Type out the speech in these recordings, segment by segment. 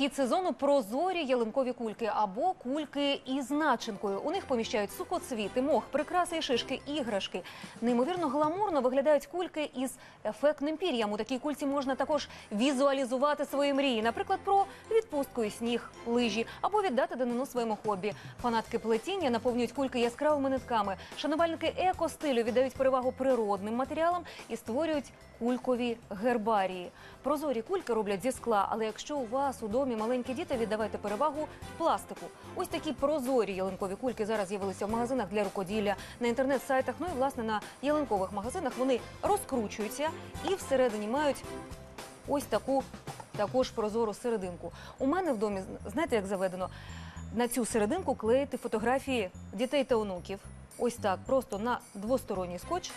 Хід сезону прозорі ялинкові кульки або кульки із начинкою. У них поміщають сухоцвіти, мох, прикраси і шишки, іграшки. Неймовірно гламурно виглядають кульки із ефектним пір'ям. У такій кульці можна також візуалізувати свої мрії, наприклад, про відпустку і сніг, лижі або віддати данину своєму хобі. Фанатки плетіння наповнюють кульки яскравими нитками. Шанувальники екостилю віддають перевагу природним матеріалам і створюють кулькові гербарії. Прозорі кульки роблять зі скла, але якщо у вас у домі маленькі діти, віддавайте перевагу пластику. Ось такі прозорі ялинкові кульки зараз з'явилися в магазинах для рукоділля, на інтернет-сайтах. Ну і власне на ялинкових магазинах вони розкручуються і всередині мають ось таку також прозору серединку. У мене в домі, знаєте, як заведено, на цю серединку клеїти фотографії дітей та онуків. Ось так, просто на двосторонній скотч.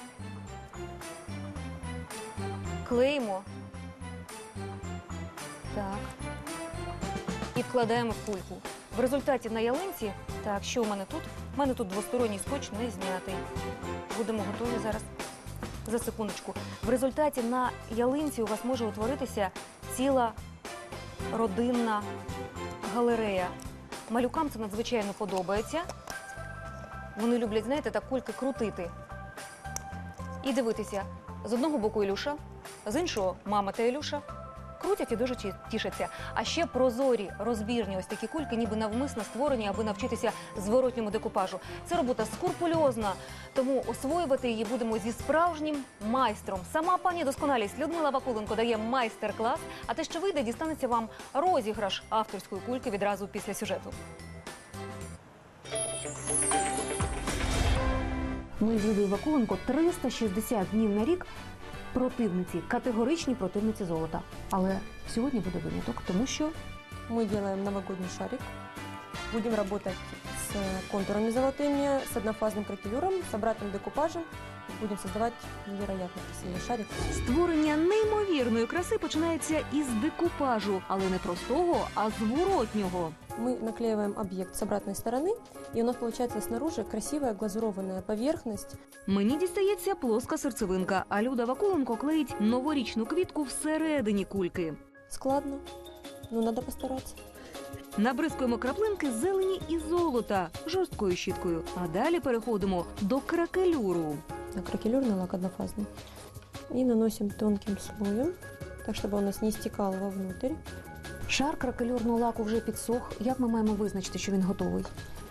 Клеїмо. Так. Вкладаємо в кульку. В результаті на ялинці, так, що у мене тут? У мене тут двосторонній скотч не знятий. Будемо готові зараз. За секундочку. В результаті на ялинці у вас може утворитися ціла родинна галерея. Малюкам це надзвичайно подобається. Вони люблять, знаєте, так кульки крутити. І дивитися, з одного боку Ілюша, з іншого мама та Ілюша. Крутять і дуже ті- тішаться. А ще прозорі, розбірні ось такі кульки, ніби навмисно створені, аби навчитися зворотньому декупажу. Це робота скрупульозна, тому освоювати її будемо зі справжнім майстром. Сама пані досконалість Людмила Вакуленко дає майстер-клас. А те, що вийде, дістанеться вам розіграш авторської кульки відразу після сюжету. Ми з Людою Вакуленко 360 днів на рік противниці, категоричні противниці золота. Але сьогодні буде виняток, тому що Мы делаем новогодний шарик. Будем работать с контурами золотыми, с однофазным кракелюром, с обратным декупажем. Будем создавать невероятно красивый шарик. створення неймовірної краси починається із декупажу, але не простого, а зворотнього. Мы наклеиваем объект с обратной стороны, и у нас получается снаружи красивая глазурованная поверхность. Мені дістається плоска серцевинка, а Люда Вакуленко клеїть новорічну квітку всередині кульки. Складно, но надо постараться. Набризкуємо краплинки зелені і золота жорсткою щіткою. А далі переходимо до кракелюру. На кракелюрный лак однофазный. И наносим тонким слоем, так чтобы он у нас не стекал вовнутрь. Шар кракелюрного лаку вже підсох. Як ми маємо визначити, що він готовий?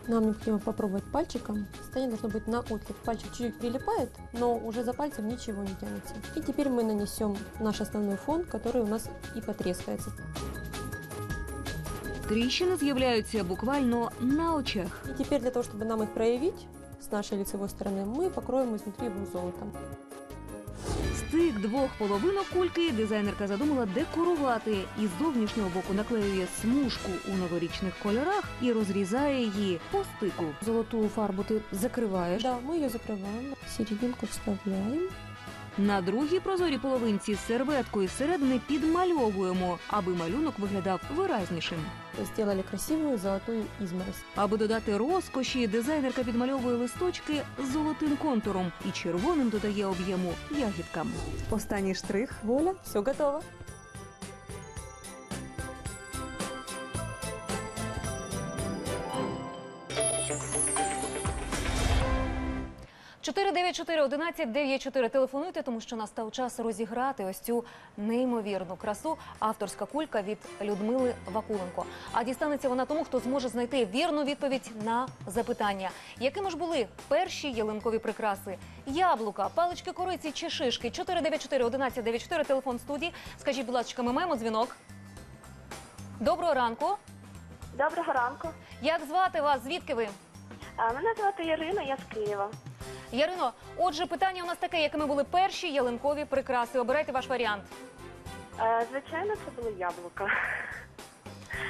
Нам необходимо попробовать пальчиком. Состояние должно быть на отклик. Пальчик чуть-чуть прилипает, но уже за пальцем ничего не тянется. И теперь мы нанесем наш основной фон, который у нас и потрескается. Тріщини з'являються буквально на очах. И теперь для того, чтобы нам их проявить с нашей лицевой стороны, мы покроем изнутри его золотом. Стик двох половинок кульки дизайнерка задумала декорувати. І з зовнішнього боку наклеює смужку у новорічних кольорах і розрізає її по стику. Золоту фарбу ти закриваєш. Да, ми її закриваємо, серединку вставляем. На другій прозорій половинці серветкою зсередини підмальовуємо, аби малюнок виглядав виразнішим. Зробили красивою золотою ізморозь. Аби додати розкоші, дизайнерка підмальовує листочки золотим контуром і червоним додає об'єму ягідкам. Останній штрих воля все готово. Thank you. 494-1194. Телефонуйте, тому що настав час розіграти ось цю неймовірну красу. Авторська кулька від Людмили Вакуленко. А дістанеться вона тому, хто зможе знайти вірну відповідь на запитання, якими ж були перші ялинкові прикраси: яблука, палички кориці чи шишки. 494-1194, Телефон студії. Скажіть, будь ласка, ми маємо дзвінок. Доброго ранку. Доброго ранку. Як звати вас? Звідки ви? Мене звати Ірина, я з Києва. Ярино, отже, питання у нас таке, якими були перші ялинкові прикраси. Обирайте ваш варіант. Е, Звичайно, це було яблуко.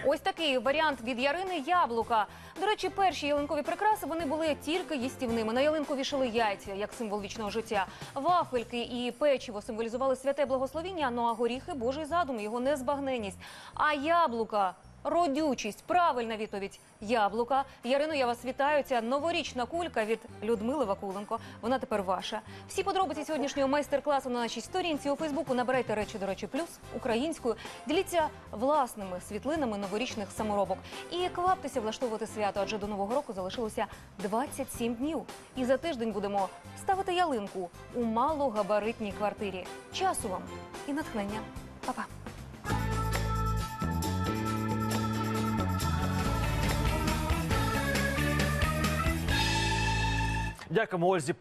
Ось такий варіант від Ярини яблука. До речі, перші ялинкові прикраси вони були тільки їстівними. На ялинку вішали яйця як символ вічного життя. Вафельки і печиво символізували святе благословіння. Ну а горіхи Божий задум, його незбагненість. А яблука Родючість. Правильна відповідь. Яблука. Ярино, я вас вітаю. Ця новорічна кулька від Людмили Вакуленко. Вона тепер ваша. Всі подробиці сьогоднішнього майстер-класу на нашій сторінці у Фейсбуку. Набирайте речі до речі плюс українською. Діліться власними світлинами новорічних саморобок. І кваптеся влаштовувати свято, адже до нового року залишилося 27 днів. І за тиждень будемо ставити ялинку у малогабаритній квартирі. Часу вам і натхнення. Па-па. Дякуємо, Ользі.